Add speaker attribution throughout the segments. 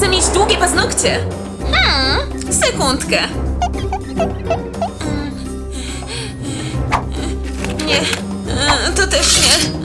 Speaker 1: chcę mieć długie paznokcie. Hmm, sekundkę. Nie, to też nie.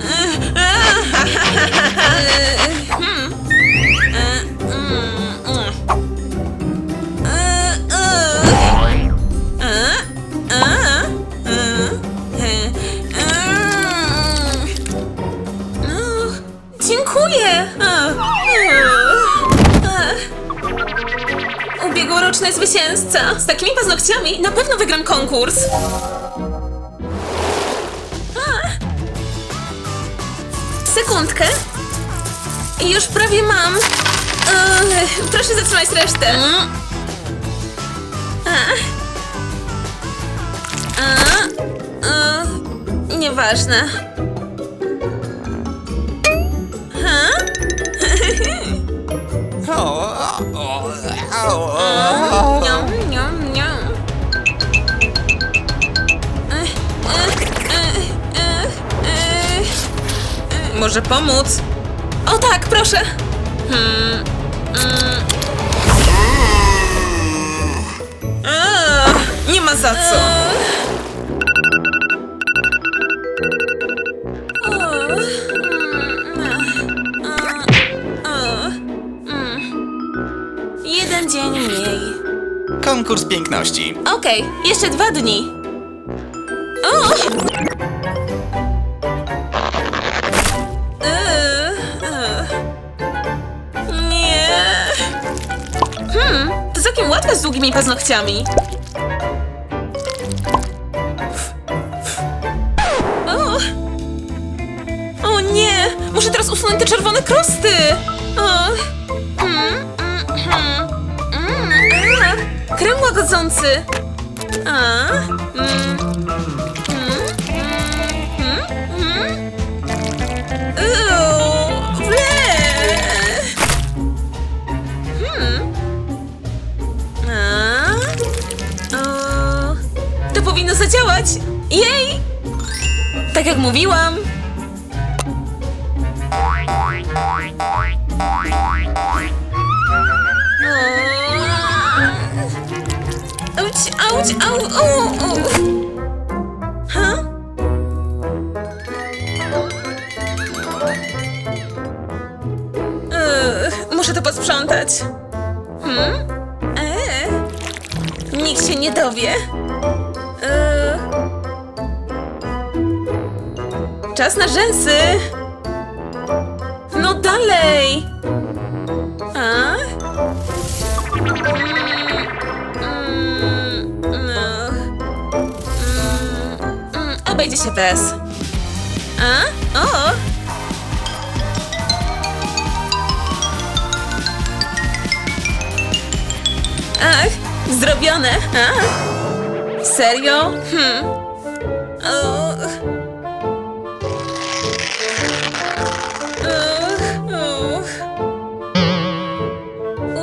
Speaker 1: Ubiegłoroczny zwycięzca. Z takimi paznokciami na pewno wygram konkurs. A. Sekundkę. Już prawie mam. Proszę zatrzymać resztę. A. A. E, nieważne. Niam, niam, niam. Ech, ech, ech, ech, ech. Ech, Może pomóc? O tak, proszę. Hmm. mm. A, Nie ma za co.
Speaker 2: Konkurs piękności.
Speaker 1: Okej, jeszcze dwa dni. Eee, eee. Nie. Hmm, to całkiem łatwe z długimi paznokciami. O! O nie! Muszę teraz usunąć te czerwone krusty! O! Krem łagodzący! A, mm, powinno zadziałać! Jej! Tak jak mówiłam! Auć, auć, au, au, au. Ha? Ugh, muszę to posprzątać. Hmm? Eee. Nikt się nie dowie. Eee. Czas na rzęsy. Się bez. A? O! Ach, zrobione. A? Serio? Hmm.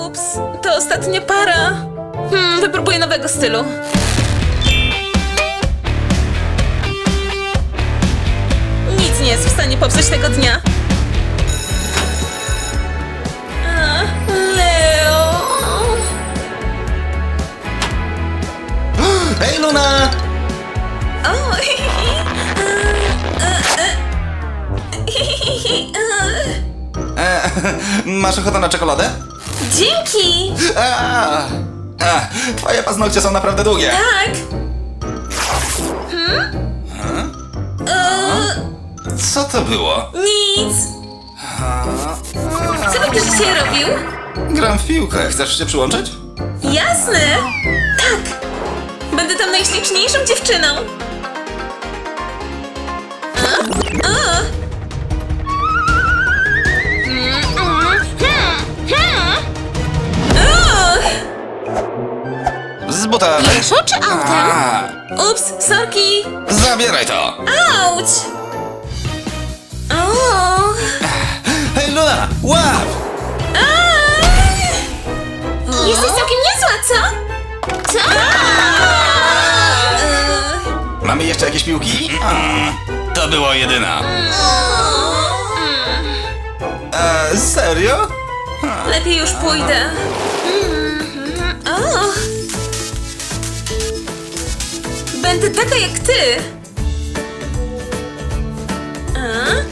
Speaker 1: Ups, to ostatnia para. Hmm, wypróbuję nowego stylu. Jest w stanie popsuć tego dnia. A, Leo.
Speaker 2: Hej, Luna!
Speaker 1: O.
Speaker 2: E, masz ochotę na czekoladę?
Speaker 1: Dzięki!
Speaker 2: A, a, twoje paznokcie są naprawdę długie.
Speaker 1: Tak.
Speaker 2: Co to było?
Speaker 1: nic. Co będziesz dzisiaj robił?
Speaker 2: Gram w piłkę. Chcesz się przyłączyć?
Speaker 1: Jasne! Tak! Będę tam najśliczniejszą dziewczyną! A? A? Mm, mm, hmm, hmm. Uch,
Speaker 2: Z.
Speaker 1: Pieszo czy autem?
Speaker 2: A,
Speaker 1: Ups, sorki!
Speaker 2: zabieraj to.
Speaker 1: Auć!
Speaker 2: Łap!
Speaker 1: Jesteś całkiem niezła, co? Co?
Speaker 2: Mamy jeszcze jakieś piłki? Mm, to było jedyna. E, serio?
Speaker 1: Lepiej już pójdę. Mm, o. Będę taka jak ty. A?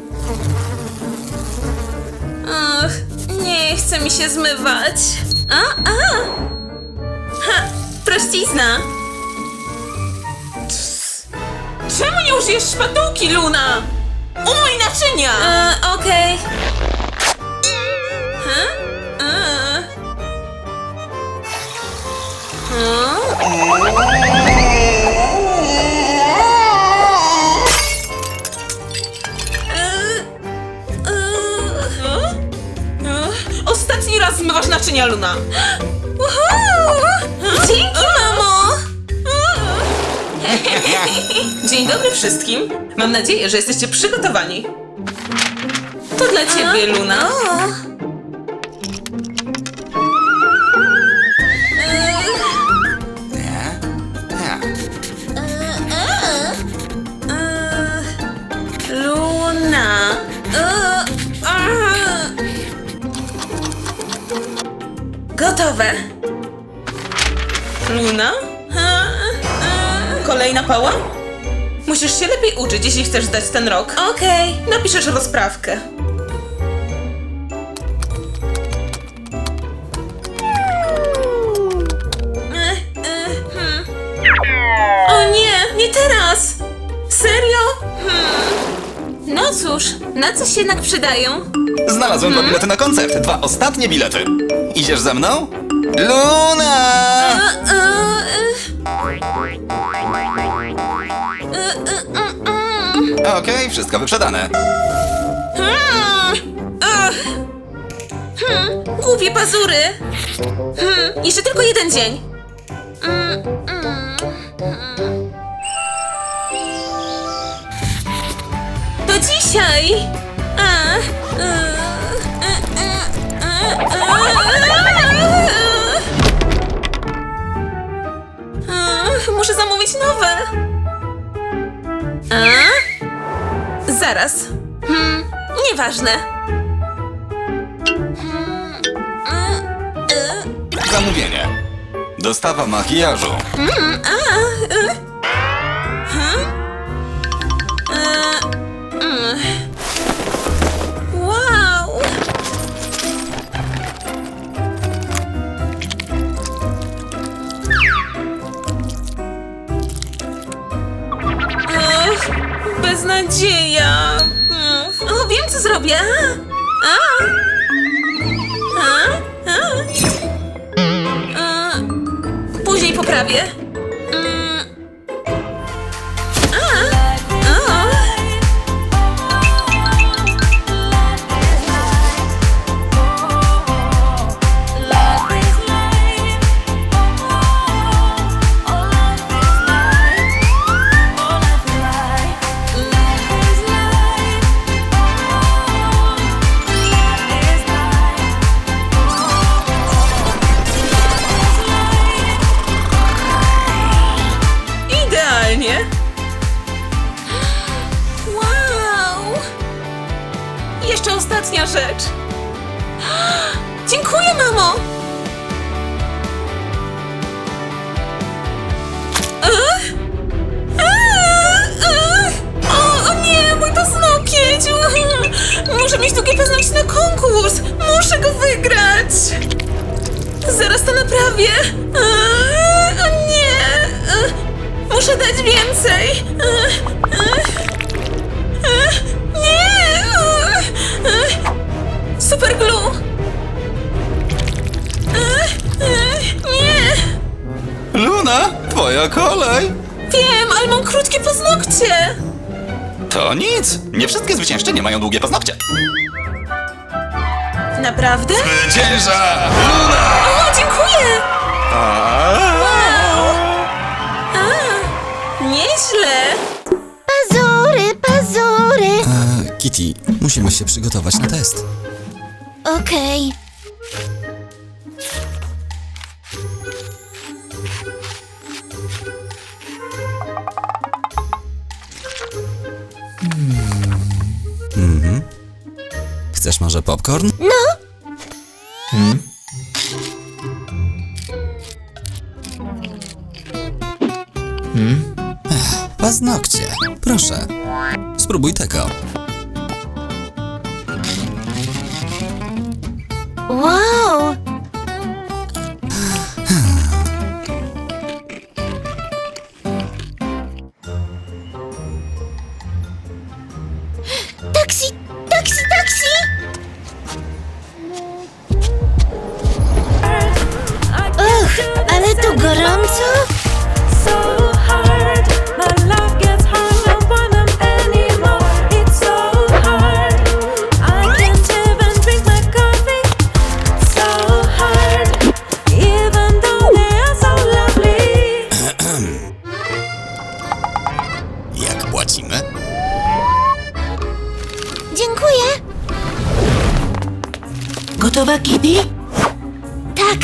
Speaker 1: Ach, nie chce mi się zmywać. A, a. Ha, prościzna.
Speaker 3: Czemu nie użyjesz szpatułki, Luna? Umyj naczynia!
Speaker 1: E, okej. Ha? E. O?
Speaker 3: Luna.
Speaker 1: Dzięki, mamo!
Speaker 3: Dzień dobry wszystkim. Mam nadzieję, że jesteście przygotowani. To dla ciebie, Luna.
Speaker 1: Gotowe.
Speaker 3: Luna? Kolejna pała? Musisz się lepiej uczyć, jeśli chcesz zdać ten rok.
Speaker 1: Okej.
Speaker 3: Napiszesz rozprawkę.
Speaker 1: Hmm. O nie, nie teraz! Serio? Hmm. No cóż, na coś jednak przydają.
Speaker 2: Znalazłem dwa bilety na koncert. Dwa ostatnie bilety. Idziesz ze mną? Luna! Okej, wszystko wyprzedane.
Speaker 1: Głupie pazury. Jeszcze tylko jeden dzień. Mm. To dzisiaj. A. E, Muszę zamówić nowe. A? Zaraz. Hmm, nieważne. Hmm, e,
Speaker 2: Zamówienie. Dostawa makijażu.
Speaker 1: mm, a, e. beznadzieja. Mm. O, wiem co zrobię. A. A. A. A. Później poprawię. Mieć długie paznokcie na konkurs. Muszę go wygrać. Zaraz to naprawię. O nie. Muszę dać więcej. Nie. Super glue. Nie.
Speaker 2: Luna, twoja kolej.
Speaker 1: Wiem, ale mam krótkie paznokcie.
Speaker 2: To nic. Nie wszystkie zwyciężczynie mają długie paznokcie.
Speaker 1: Naprawdę?
Speaker 2: Zwycięża Luna!
Speaker 1: O, dziękuję! Nieźle!
Speaker 4: Pazury, pazury.
Speaker 5: E, Kitty, musimy się przygotować na test.
Speaker 4: Okej.
Speaker 5: Chcesz może popcorn?
Speaker 4: No,
Speaker 5: Paznokcie. Proszę. Spróbuj tego.
Speaker 4: wow. Taksi,
Speaker 6: Gotowa, Kitty?
Speaker 4: Tak,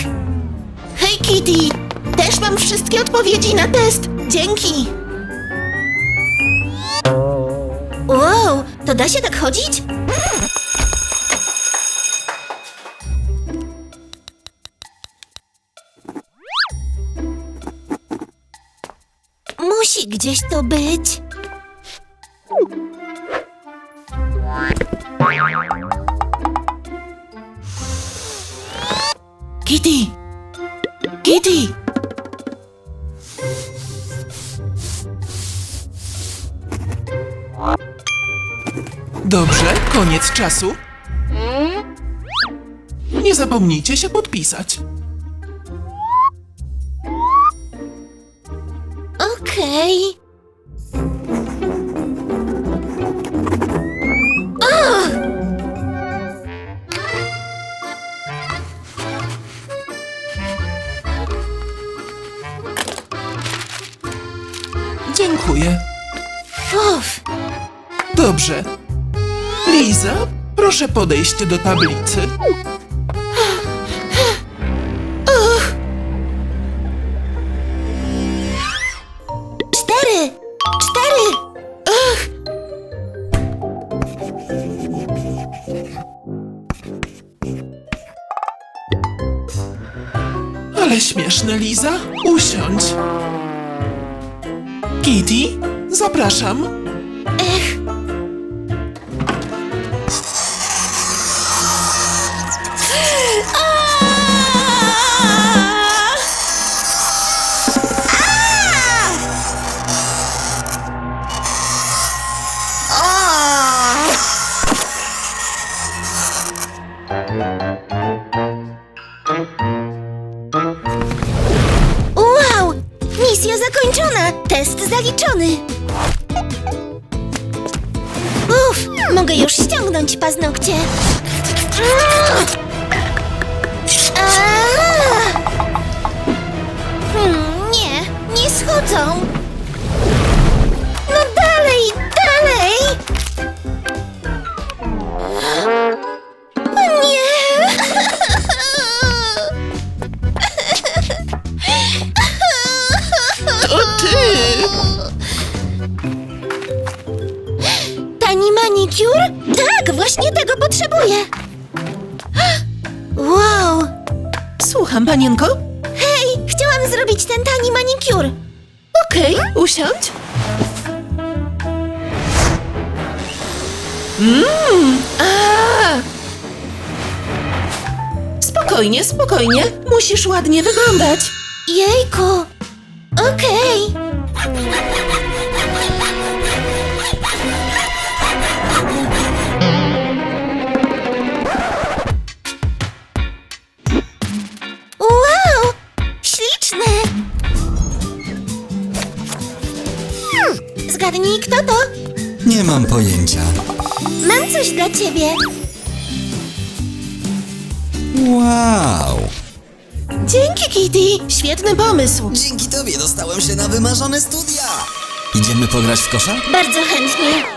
Speaker 6: Hej, Kitty! Też mam wszystkie odpowiedzi na test. Dzięki!
Speaker 4: wow, to da się tak chodzić? Musi gdzieś to być.
Speaker 6: Kitty! Kitty!
Speaker 7: Dobrze, koniec czasu. Nie zapomnijcie się podpisać.
Speaker 4: Okej.
Speaker 7: Proszę podejść do tablicy.
Speaker 4: cztery! Cztery!
Speaker 7: Ale śmieszne, Liza. Usiądź. Kitty, zapraszam.
Speaker 4: ち。
Speaker 6: Słucham, panienko?
Speaker 4: Hej, chciałam zrobić ten tani manikur.
Speaker 6: Okej, usiądź. Mmm, Spokojnie, spokojnie. Musisz ładnie wyglądać.
Speaker 4: Jejku! Okej.
Speaker 2: Pojęcia.
Speaker 4: Mam coś dla ciebie.
Speaker 2: Wow!
Speaker 6: Dzięki, Kitty. Świetny pomysł.
Speaker 2: Dzięki tobie dostałem się na wymarzone studia! Idziemy pograć w kosza?
Speaker 4: Bardzo chętnie.